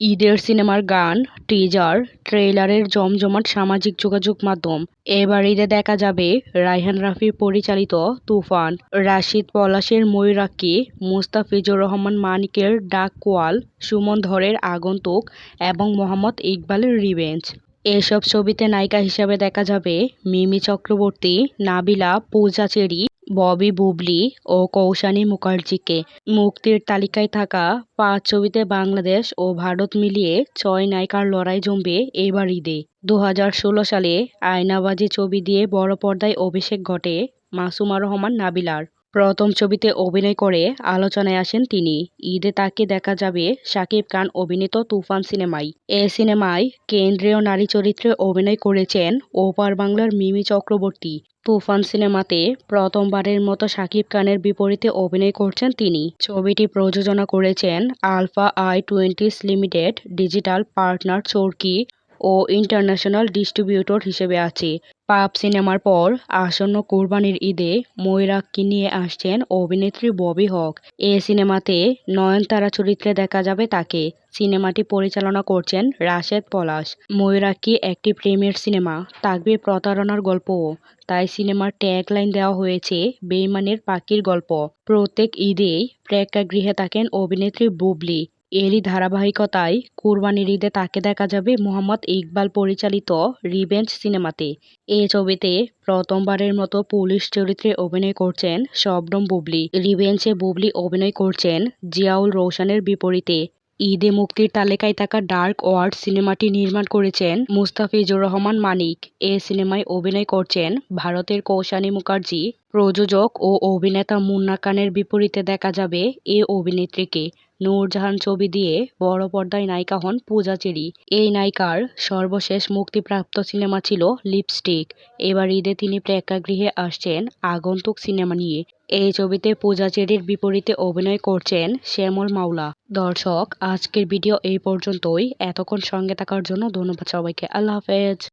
ঈদের সিনেমার গান টিজার ট্রেলারের জমজমাট সামাজিক যোগাযোগ মাধ্যম। এবার ঈদে দেখা যাবে রায়হান রাফি পরিচালিত তুফান, রাশিদ পলাশের ময়ূরাক্ষী, মুস্তাফিজুর রহমান মানিকের ডাক কোয়াল সুমন ধরের আগন্তুক এবং মোহাম্মদ ইকবালের রিভেঞ্জ এসব ছবিতে নায়িকা হিসেবে দেখা যাবে মিমি চক্রবর্তী, নাবিলা, পূজা চেরি ববি বুবলি ও কৌশানী মুখার্জিকে মুক্তির তালিকায় থাকা পাঁচ ছবিতে বাংলাদেশ ও ভারত মিলিয়ে ছয় নায়িকার লড়াই জমবে এবার ঈদে। দু হাজার ষোলো সালে আয়নাবাজি ছবি দিয়ে বড় পর্দায় অভিষেক ঘটে মাসুমা রহমান নাবিলার। প্রথম ছবিতে অভিনয় করে আলোচনায় আসেন তিনি। ঈদে তাকে দেখা যাবে শাকিব খান অভিনীত তুফান সিনেমায়। এ সিনেমায় কেন্দ্রীয় নারী চরিত্রে অভিনয় করেছেন ওপার বাংলার মিমি চক্রবর্তী। তুফান সিনেমাতে প্রথমবারের মতো শাকিব খানের বিপরীতে অভিনয় করছেন তিনি। ছবিটি প্রযোজনা করেছেন Alpha I twenties limited, digital partner Chorki O international distributor হিসেবে আছে। পাপ সিনেমার পর আসন্ন কোরবানির ঈদে ময়ূরাক্ষী নিয়ে আসছেন অভিনেত্রী ববি হক। এ সিনেমাতে নয়নতারা চরিত্রে দেখা যাবে তাকে। সিনেমাটি পরিচালনা করছেন রাশেদ পলাশ। ময়ূরাক্ষী একটি প্রেমের সিনেমা তাকবে প্রতারণার গল্পও। তাই সিনেমার ট্যাগ লাইন দেওয়া হয়েছে বেইমানের পাখির গল্প। প্রত্যেক ঈদেই প্রেক্ষাগৃহে থাকেন অভিনেত্রী বুবলি। এরই ধারাবাহিকতায় কুরবানির ঈদে তাকে দেখা যাবে মোহাম্মদ ইকবাল পরিচালিত রিভেঞ্জ সিনেমাতে। এই ছবিতে প্রথমবারের মতো পুলিশ চরিত্রে অভিনয় করছেন শবনম বুবলি। রিভেঞ্জে বুবলি অভিনয় করছেন জিয়াউল রৌশনের বিপরীতে। ঈদে মুক্তির তালিকায় থাকা ডার্ক ওয়ার্ড সিনেমাটি নির্মাণ করেছেন মুস্তাফিজুর রহমান মানিক। এ সিনেমায় অভিনয় করছেন ভারতের কৌশানী মুখার্জি, প্রযোজক ও অভিনেতা মুন্না খানের বিপরীতে দেখা যাবে এ অভিনেত্রীকে। নূরজাহান ছবি দিয়ে বড় পর্দায় নায়িকা হন পূজা চেরি। এই নায়িকার সর্বশেষ মুক্তিপ্রাপ্ত সিনেমা ছিল লিপস্টিক। এবার ঈদে তিনি প্রেক্ষাগৃহে আসছেন আগন্তুক সিনেমা নিয়ে। এই ছবিতে পূজা চেরির বিপরীতে অভিনয় করছেন শ্যামল মাওলা। দর্শক, আজকের ভিডিও এই পর্যন্তই। এতক্ষণ সঙ্গে থাকার জন্য ধন্যবাদ সবাইকে। আল্লাহ হাফেজ।